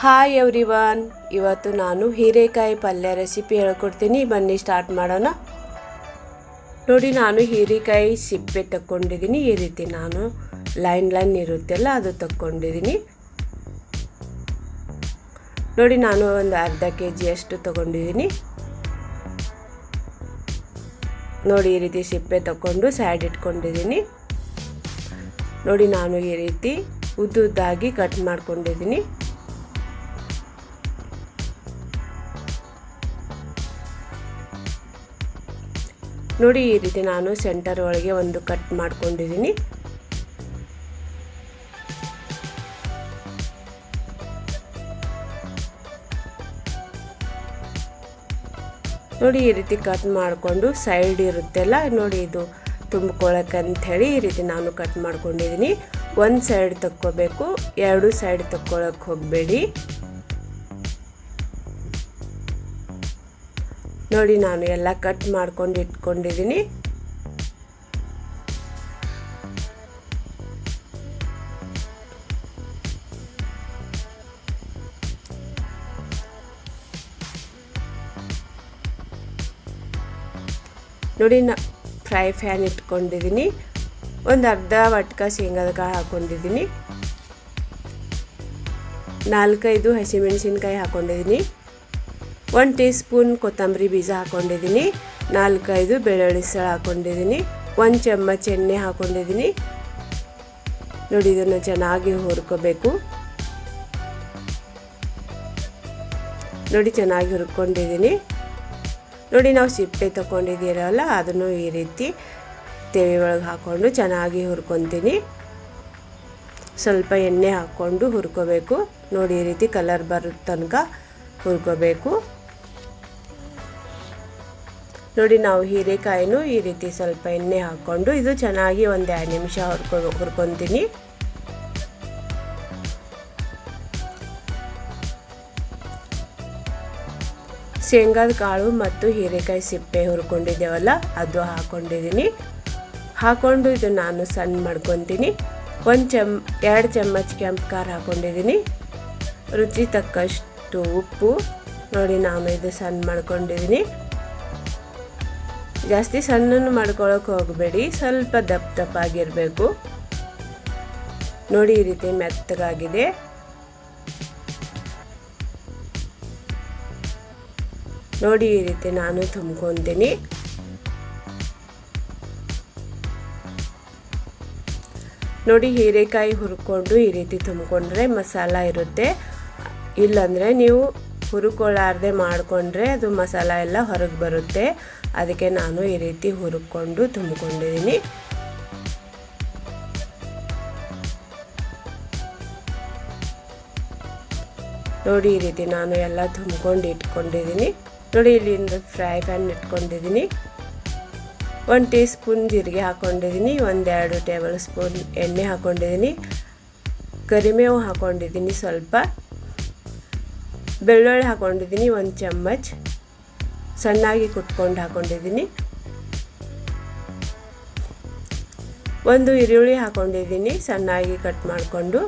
Hi everyone ಇವತ್ತು ನಾನು ಹೀರೆಕಾಯಿ ಪಲ್ಯ ರೆಸಿಪಿ ಹೇಳ್ಕೊಡ್ತೀನಿ. ಬನ್ನಿ ಸ್ಟಾರ್ಟ್ ಮಾಡೋಣ. ನೋಡಿ, ನಾನು ಹೀರೆಕಾಯಿ ಸಿಪ್ಪೆ ತಕ್ಕೊಂಡಿದ್ದೀನಿ. ಈ ರೀತಿ ನಾನು ಲೈನ್ ಲೈನ್ ಇರುತ್ತೆಲ್ಲ, ಅದು ತಕ್ಕೊಂಡಿದ್ದೀನಿ. ನೋಡಿ, ನಾನು ಒಂದು ಅರ್ಧ ಕೆ ಜಿಯಷ್ಟು ತಗೊಂಡಿದ್ದೀನಿ ನೋಡಿ, ಈ ರೀತಿ ಸಿಪ್ಪೆ ತಗೊಂಡು ಸೈಡ್ ಇಟ್ಕೊಂಡಿದ್ದೀನಿ. ನೋಡಿ, ನಾನು ಈ ರೀತಿ ಉದ್ದುದ್ದಾಗಿ ಕಟ್ ಮಾಡ್ಕೊಂಡಿದ್ದೀನಿ. ನೋಡಿ, ಈ ರೀತಿ ನಾನು ಸೆಂಟರ್ ಒಳಗೆ ಒಂದು ಕಟ್ ಮಾಡ್ಕೊಂಡಿದ್ದೀನಿ. ನೋಡಿ, ಈ ರೀತಿ ಕಟ್ ಮಾಡಿಕೊಂಡು ಸೈಡ್ ಇರುತ್ತೆಲ್ಲ, ನೋಡಿ, ಇದು ತುಂಬ್ಕೊಳಕ್ಕೆ ಅಂಥೇಳಿ ಈ ರೀತಿ ನಾನು ಕಟ್ ಮಾಡ್ಕೊಂಡಿದ್ದೀನಿ. ಒಂದು ಸೈಡ್ ತಕ್ಕೋಬೇಕು, ಎರಡು ಸೈಡ್ ತಕ್ಕೊಳಕ್ಕೆ ಹೋಗಬೇಡಿ. ನೋಡಿ ನಾನು ಎಲ್ಲ ಕಟ್ ಮಾಡ್ಕೊಂಡು ಇಟ್ಕೊಂಡಿದ್ದೀನಿ. ನೋಡಿ ನಾ ಫ್ರೈ ಫ್ಯಾನ್ ಇಟ್ಕೊಂಡಿದ್ದೀನಿ. ಒಂದು ಅರ್ಧ ವಟ್ಕ ಶೇಂಗಾದ ಕಾಳು ಹಾಕ್ಕೊಂಡಿದ್ದೀನಿ ನಾಲ್ಕೈದು ಹಸಿಮೆಣಸಿನ್ಕಾಯಿ ಹಾಕ್ಕೊಂಡಿದ್ದೀನಿ ಒಂದು ಟೀ ಸ್ಪೂನ್ ಕೊತ್ತಂಬರಿ ಬೀಜ ಹಾಕ್ಕೊಂಡಿದ್ದೀನಿ ನಾಲ್ಕೈದು ಬೆಳ್ಳುಳ್ಳಿ ಸಳ ಹಾಕ್ಕೊಂಡಿದ್ದೀನಿ ಒಂದು ಚಮಚ ಎಣ್ಣೆ ಹಾಕ್ಕೊಂಡಿದ್ದೀನಿ ನೋಡಿ, ಇದನ್ನು ಚೆನ್ನಾಗಿ ಹುರ್ಕೋಬೇಕು. ನೋಡಿ, ಚೆನ್ನಾಗಿ ಹುರ್ಕೊಂಡಿದ್ದೀನಿ. ನೋಡಿ, ನಾವು ಸಿಪ್ಪೆ ತೊಗೊಂಡಿದ್ದೀರಲ್ಲ, ಅದನ್ನು ಈ ರೀತಿ ತೆವಿ ಒಳಗೆ ಹಾಕ್ಕೊಂಡು ಚೆನ್ನಾಗಿ ಹುರ್ಕೊತೀನಿ. ಸ್ವಲ್ಪ ಎಣ್ಣೆ ಹಾಕ್ಕೊಂಡು ಹುರ್ಕೋಬೇಕು. ನೋಡಿ, ಈ ರೀತಿ ಕಲರ್ ಬರೋ ತನಕ ಹುರ್ಕೋಬೇಕು. ನೋಡಿ, ನಾವು ಹೀರೆಕಾಯಿನೂ ಈ ರೀತಿ ಸ್ವಲ್ಪ ಎಣ್ಣೆ ಹಾಕ್ಕೊಂಡು ಇದು ಚೆನ್ನಾಗಿ ಒಂದು ಎರಡು ನಿಮಿಷ ಹುರ್ಕೊ, ಹುರ್ಕೊತೀನಿ. ಶೇಂಗಾದ ಕಾಳು ಮತ್ತು ಹೀರೆಕಾಯಿ ಸಿಪ್ಪೆ ಹುರ್ಕೊಂಡಿದ್ದೇವಲ್ಲ, ಅದು ಹಾಕ್ಕೊಂಡಿದ್ದೀನಿ ಹಾಕ್ಕೊಂಡು ಇದು ನಾನು ಸಣ್ಣ ಮಾಡ್ಕೊತೀನಿ. ಒಂದು ಚಮ್, ಎರಡು ಚಮಚ್ ಕೆಂಪು ಖಾರ ಹಾಕ್ಕೊಂಡಿದ್ದೀನಿ ರುಚಿ ತಕ್ಕಷ್ಟು ಉಪ್ಪು. ನೋಡಿ, ನಾನು ಇದು ಸಣ್ಣ ಮಾಡ್ಕೊಂಡಿದ್ದೀನಿ. ಜಾಸ್ತಿ ಸಣ್ಣನ್ನು ಮಾಡ್ಕೊಳಕ್ಕೆ ಹೋಗಬೇಡಿ. ಸ್ವಲ್ಪ ದಪ್ಪ ದಪ್ಪಾಗಿರಬೇಕು. ನೋಡಿ ಈ ರೀತಿ ಮೆತ್ತಗಾಗಿದೆ. ನೋಡಿ ಈ ರೀತಿ ನಾನು ತುಂಬ್ಕೊತೀನಿ. ನೋಡಿ ಹೀರೆಕಾಯಿ ಹುರ್ಕೊಂಡು ಈ ರೀತಿ ತುಂಬಿಕೊಂಡ್ರೆ ಮಸಾಲ ಇರುತ್ತೆ. ಇಲ್ಲಾಂದರೆ ನೀವು ಹುರ್ಕೊಳ್ಳಾರ್ದೆ ಮಾಡಿಕೊಂಡ್ರೆ ಅದು ಮಸಾಲ ಎಲ್ಲ ಹೊರಗೆ ಬರುತ್ತೆ. ಅದಕ್ಕೆ ನಾನು ಈ ರೀತಿ ಹುರ್ಕೊಂಡು ತುಂಬಿಕೊಂಡಿದ್ದೀನಿ. ನೋಡಿ ಈ ರೀತಿ ನಾನು ಎಲ್ಲ ತುಂಬ್ಕೊಂಡು ಇಟ್ಕೊಂಡಿದ್ದೀನಿ. ನೋಡಿ ಇಲ್ಲಿಂದ ಫ್ರೈ ಪ್ಯಾನ್ ಇಟ್ಕೊಂಡಿದ್ದೀನಿ. ಒಂದು ಟೀ ಸ್ಪೂನ್ ಜೀರಿಗೆ ಹಾಕ್ಕೊಂಡಿದ್ದೀನಿ ಒಂದೆರಡು ಟೇಬಲ್ ಸ್ಪೂನ್ ಎಣ್ಣೆ ಹಾಕ್ಕೊಂಡಿದ್ದೀನಿ ಕರಿಮೇವು ಹಾಕ್ಕೊಂಡಿದ್ದೀನಿ ಸ್ವಲ್ಪ. ಬೆಳ್ಳುಳ್ಳಿ ಹಾಕ್ಕೊಂಡಿದ್ದೀನಿ ಒಂದು ಚಮ್ಮಚ್ ಸಣ್ಣಾಗಿ ಕುಟ್ಕೊಂಡು ಹಾಕ್ಕೊಂಡಿದ್ದೀನಿ ಒಂದು ಈರುಳ್ಳಿ ಹಾಕ್ಕೊಂಡಿದ್ದೀನಿ ಸಣ್ಣಾಗಿ ಕಟ್ ಮಾಡಿಕೊಂಡು.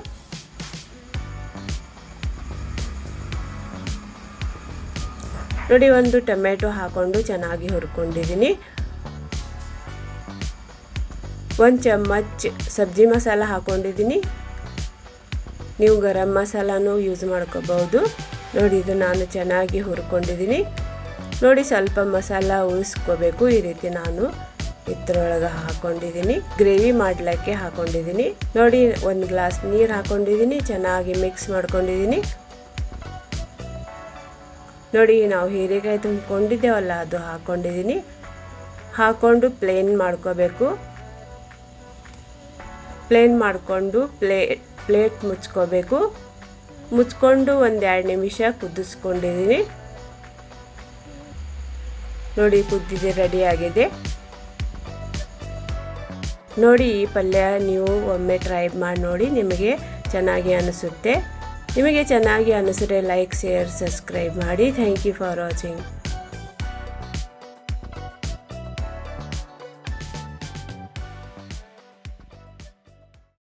ನೋಡಿ, ಒಂದು ಟೊಮೆಟೊ ಹಾಕ್ಕೊಂಡು ಚೆನ್ನಾಗಿ ಹುರ್ಕೊಂಡಿದ್ದೀನಿ. ಒಂದು ಚಮ್ಮಚ್ ಸಬ್ಜಿ ಮಸಾಲ ಹಾಕ್ಕೊಂಡಿದ್ದೀನಿ ನೀವು ಗರಂ ಮಸಾಲಾನು ಯೂಸ್ ಮಾಡ್ಕೋಬಹುದು ನೋಡಿ, ಇದು ನಾನು ಚೆನ್ನಾಗಿ ಹುರ್ಕೊಂಡಿದ್ದೀನಿ. ನೋಡಿ, ಸ್ವಲ್ಪ ಮಸಾಲ ಉಳಿಸ್ಕೋಬೇಕು. ಈ ರೀತಿ ನಾನು ಇದ್ರೊಳಗೆ ಹಾಕ್ಕೊಂಡಿದ್ದೀನಿ ಗ್ರೇವಿ ಮಾಡಲಿಕ್ಕೆ ಹಾಕ್ಕೊಂಡಿದ್ದೀನಿ ನೋಡಿ, ಒಂದು ಗ್ಲಾಸ್ ನೀರು ಹಾಕ್ಕೊಂಡಿದ್ದೀನಿ ಚೆನ್ನಾಗಿ ಮಿಕ್ಸ್ ಮಾಡ್ಕೊಂಡಿದ್ದೀನಿ. ನೋಡಿ, ನಾವು ಹೀರೆಕಾಯಿ ತುಂಬಿಕೊಂಡಿದ್ದೇವಲ್ಲ, ಅದು ಹಾಕ್ಕೊಂಡಿದ್ದೀನಿ ಹಾಕ್ಕೊಂಡು ಪ್ಲೇನ್ ಮಾಡ್ಕೋಬೇಕು. ಪ್ಲೇನ್ ಮಾಡಿಕೊಂಡು ಪ್ಲೇ ಪ್ಲೇಟ್ ಮುಚ್ಕೋಬೇಕು. ಮುಚ್ಕೊಂಡು ಒಂದೆರಡು ನಿಮಿಷ ಕುದಿಸ್ಕೊಂಡಿದ್ದೀನಿ. ನೋಡಿ, ಕುದ್ದಿದೆ ರೆಡಿ ಆಗಿದೆ. ನೋಡಿ, ಈ ಪಲ್ಯ ನೀವು ಒಮ್ಮೆ ಟ್ರೈ ಮಾಡಿ ನೋಡಿ, ನಿಮಗೆ ಚೆನ್ನಾಗಿ ಅನಿಸುತ್ತೆ. ನಿಮಗೆ ಚೆನ್ನಾಗಿ ಅನಿಸಿದ್ರೆ ಲೈಕ್ ಶೇರ್ ಸಬ್ಸ್ಕ್ರೈಬ್ ಮಾಡಿ. Thank you for watching